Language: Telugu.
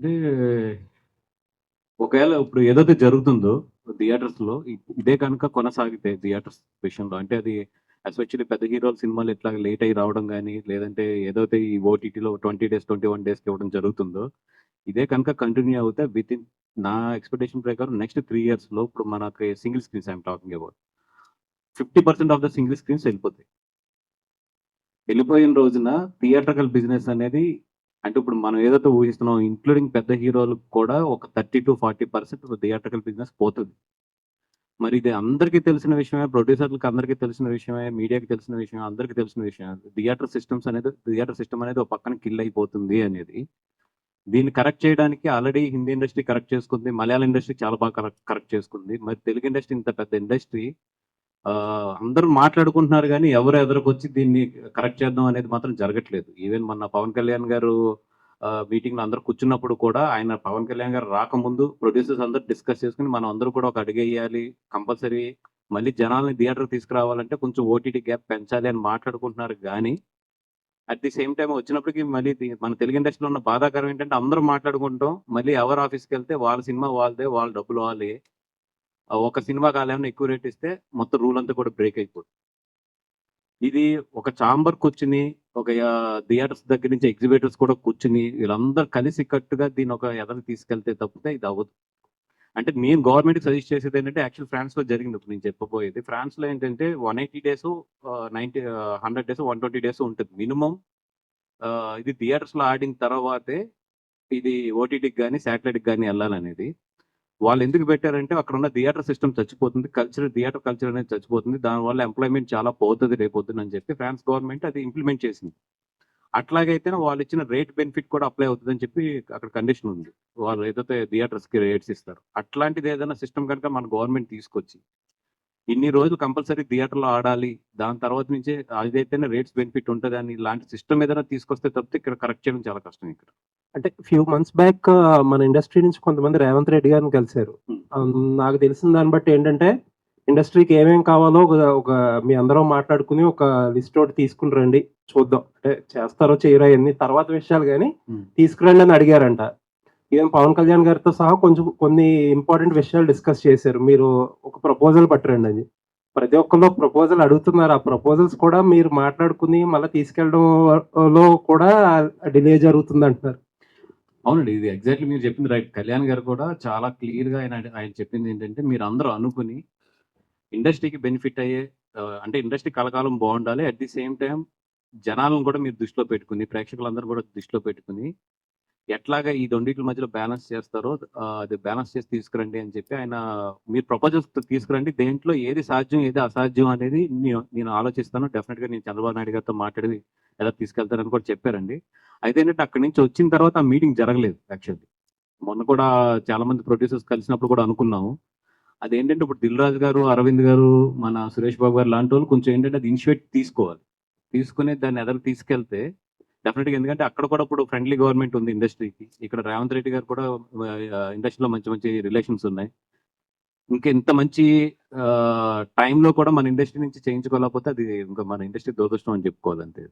అంటే ఒకవేళ ఇప్పుడు ఏదైతే జరుగుతుందో థియేటర్స్లో ఇదే కనుక కొనసాగితే థియేటర్స్ విషయంలో అంటే అది ఎస్పెషల్లీ పెద్ద హీరోల సినిమాలు ఇట్లా లేట్ అయి రావడం కానీ లేదంటే ఏదైతే ఈ ఓటీటీలో ట్వంటీ డేస్ ట్వంటీ వన్ డేస్కి ఇవ్వడం జరుగుతుందో ఇదే కనుక కంటిన్యూ అవుతే విత్ ఇన్ నా ఎక్స్పెక్టేషన్ ప్రకారం నెక్స్ట్ త్రీ ఇయర్స్లో ఇప్పుడు మనకి single screens I'm talking about. Fifty percent of the single screens వెళ్ళిపోతాయి. వెళ్ళిపోయిన రోజున థియేటర్కల్ బిజినెస్ అనేది అంటే ఇప్పుడు మనం ఏదైతే ఊహిస్తున్నాం ఇంక్లూడింగ్ పెద్ద హీరోలు కూడా ఒక thirty to forty percent theatrical business పోతుంది. మరి ఇది అందరికీ తెలిసిన విషయమే ప్రొడ్యూసర్లకు అందరికీ తెలిసిన విషయమే మీడియాకి తెలిసిన విషయం అందరికీ తెలిసిన విషయం థియేటర్ సిస్టమ్స్ అనేది థియేటర్ సిస్టమ్ అనేది ఒక పక్కన కిల్ అయిపోతుంది అనేది. దీన్ని కరెక్ట్ చేయడానికి ఆల్రెడీ హిందీ ఇండస్ట్రీ కరెక్ట్ చేసుకుంది మలయాళం ఇండస్ట్రీ చాలా బాగా కరెక్ట్ కరెక్ట్ చేసుకుంది. మరి తెలుగు ఇండస్ట్రీ ఇంత పెద్ద ఇండస్ట్రీ అందరూ మాట్లాడుకుంటున్నారు కానీ ఎవరు ఎదురుకొచ్చి దీన్ని కరెక్ట్ చేద్దాం అనేది మాత్రం జరగట్లేదు. ఈవెన్ మొన్న పవన్ కళ్యాణ్ గారు మీటింగ్లో అందరూ కూర్చున్నప్పుడు కూడా ఆయన పవన్ కళ్యాణ్ గారు రాకముందు ప్రొడ్యూసర్స్ అందరూ డిస్కస్ చేసుకుని మనం అందరూ కూడా ఒక అడిగేయాలి కంపల్సరీ మళ్ళీ జనాల్ని థియేటర్ తీసుకురావాలంటే కొంచెం ఓటీటీ గ్యాప్ పెంచాలి అని మాట్లాడుకుంటున్నారు కానీ అట్ ది సేమ్ టైం వచ్చినప్పటికీ మళ్ళీ మన తెలుగు ఇండస్ట్రీలో ఉన్న బాధాకరం ఏంటంటే అందరూ మాట్లాడుకుంటాం మళ్ళీ ఎవరు ఆఫీస్కి వెళ్తే వాళ్ళ సినిమా వాళ్ళదే వాళ్ళ డబ్బులు వాళ్ళే. ఒక సినిమా కాలేమన్నా ఎక్కువ రేట్ ఇస్తే మొత్తం రూల్ అంతా కూడా బ్రేక్ అయిపోతుంది ఇది ఒక చాంబర్ కూర్చుని ఒక థియేటర్స్ దగ్గర నుంచి ఎగ్జిబిటర్స్ కూడా కూర్చుని వీళ్ళందరూ కలిసి కట్టుగా దీని ఒక ఎదరు తీసుకెళ్తే తప్పితే ఇది అవ్వదు. అంటే నేను గవర్నమెంట్ సజెస్ట్ చేసేది ఏంటంటే యాక్చువల్ ఫ్రాన్స్లో జరిగింది ఇప్పుడు నేను చెప్పబోయేది. ఫ్రాన్స్లో ఏంటంటే one eighty days ninety hundred days one twenty days ఉంటుంది మినిమం. ఇది థియేటర్స్లో ఆడిన తర్వాతే ఇది ఓటీటీకి కానీ శాటిలైట్కి కానీ వెళ్ళాలనేది. వాళ్ళు ఎందుకు పెట్టారంటే అక్కడ ఉన్న థియేటర్ సిస్టమ్ చచ్చిపోతుంది కల్చర్ థియేటర్ కల్చర్ అనేది చచ్చిపోతుంది. దానివల్ల ఎంప్లాయ్మెంట్ చాలా పోతుంది రేపొద్దున అని చెప్పి ఫ్రాన్స్ గవర్నమెంట్ అది ఇంప్లిమెంట్ చేసింది. అట్లాగైతే వాళ్ళు ఇచ్చిన రేట్ బెనిఫిట్ కూడా అప్లై అవుతుంది అని చెప్పి అక్కడ కండిషన్ ఉంది. వాళ్ళు ఏదైతే థియేటర్స్కి రేట్స్ ఇస్తారు అట్లాంటిది ఏదైనా సిస్టమ్ కనుక మన గవర్నమెంట్ తీసుకొచ్చి ఇన్ని రోజులు కంపల్సరీ థియేటర్లో ఆడాలి. దాని తర్వాత నుంచే అదైతేనే రేట్స్ బెనిఫిట్ ఉంటుంది అని ఇలాంటి సిస్టమ్ ఏదైనా తీసుకొస్తే తప్పితే ఇక్కడ కరెక్ట్ చేయడం చాలా కష్టం ఇక్కడ. అంటే ఫ్యూ మంత్స్ బ్యాక్ మన ఇండస్ట్రీ నుంచి కొంతమంది రేవంత్ రెడ్డి గారిని కలిశారు. నాకు తెలిసిన దాన్ని బట్టి ఏంటంటే ఇండస్ట్రీకి ఏమేం కావాలో ఒక మీ అందరం మాట్లాడుకుని ఒక లిస్ట్ ఒకటి తీసుకుని రండి చూద్దాం. అంటే చేస్తారో చేయరో అన్ని తర్వాత విషయాలు కానీ. తీసుకురండి అని అడిగారంట. ఈవెన్ పవన్ కళ్యాణ్ గారితో సహా కొంచెం కొన్ని ఇంపార్టెంట్ విషయాలు డిస్కస్ చేశారు. మీరు ఒక ప్రపోజల్ పట్టరండి అని. ప్రతి ఒక్కళ్ళు ప్రపోజల్ అడుగుతున్నారు. ఆ ప్రపోజల్స్ కూడా మీరు మాట్లాడుకుని మళ్ళీ తీసుకెళ్ళడంలో కూడా డిలే జరుగుతుంది అంటున్నారు అవునండి. ఇది ఎగ్జాక్ట్లీ మీరు చెప్పింది రైట్. కళ్యాణ్ గారు కూడా చాలా క్లియర్గా ఆయన ఆయన చెప్పింది ఏంటంటే మీరు అందరూ అనుకుని ఇండస్ట్రీకి బెనిఫిట్ అయ్యే అంటే ఇండస్ట్రీ కలకాలం బాగుండాలి. అట్ ది సేమ్ టైం జనాలను కూడా మీరు దృష్టిలో పెట్టుకుని ప్రేక్షకులందరూ కూడా దృష్టిలో పెట్టుకుని ఎట్లాగా ఈ రెండింటి మధ్యలో బ్యాలెన్స్ చేస్తారో అది బ్యాలెన్స్ చేసి తీసుకురండి అని చెప్పి ఆయన మీరు ప్రపోజల్స్ తీసుకురండి. దేంట్లో ఏది సాధ్యం ఏది అసాధ్యం అనేది నేను నేను ఆలోచిస్తాను. డెఫినెట్గా నేను చంద్రబాబు నాయుడు గారితో మాట్లాడి ఎలా తీసుకెళ్తారని కూడా చెప్పారండి. అయితే ఏంటంటే అక్కడి నుంచి వచ్చిన తర్వాత ఆ మీటింగ్ జరగలేదు యాక్చువల్లీ. మొన్న కూడా చాలా మంది ప్రొడ్యూసర్స్ కలిసినప్పుడు కూడా అనుకున్నాము. అదేంటంటే ఇప్పుడు దిల్ రాజు గారు అరవింద్ గారు మన సురేష్ బాబు గారు లాంటి వాళ్ళు కొంచెం ఏంటంటే అది ఇనిషియేట్ తీసుకోవాలి. తీసుకుని దాన్ని ఎదరు తీసుకెళ్తే డెఫినెట్గా ఎందుకంటే అక్కడ కూడా ఇప్పుడు ఫ్రెండ్లీ గవర్నమెంట్ ఉంది ఇండస్ట్రీకి ఇక్కడ రేవంత్ రెడ్డి గారు కూడా ఇండస్ట్రీలో మంచి మంచి రిలేషన్స్ ఉన్నాయి. ఇంకా ఇంత మంచి టైంలో కూడా మన ఇండస్ట్రీ నుంచి చేయించుకోలేకపోతే అది ఇంకా మన ఇండస్ట్రీ దురదృష్టం అని చెప్పుకోవాలి అంతే.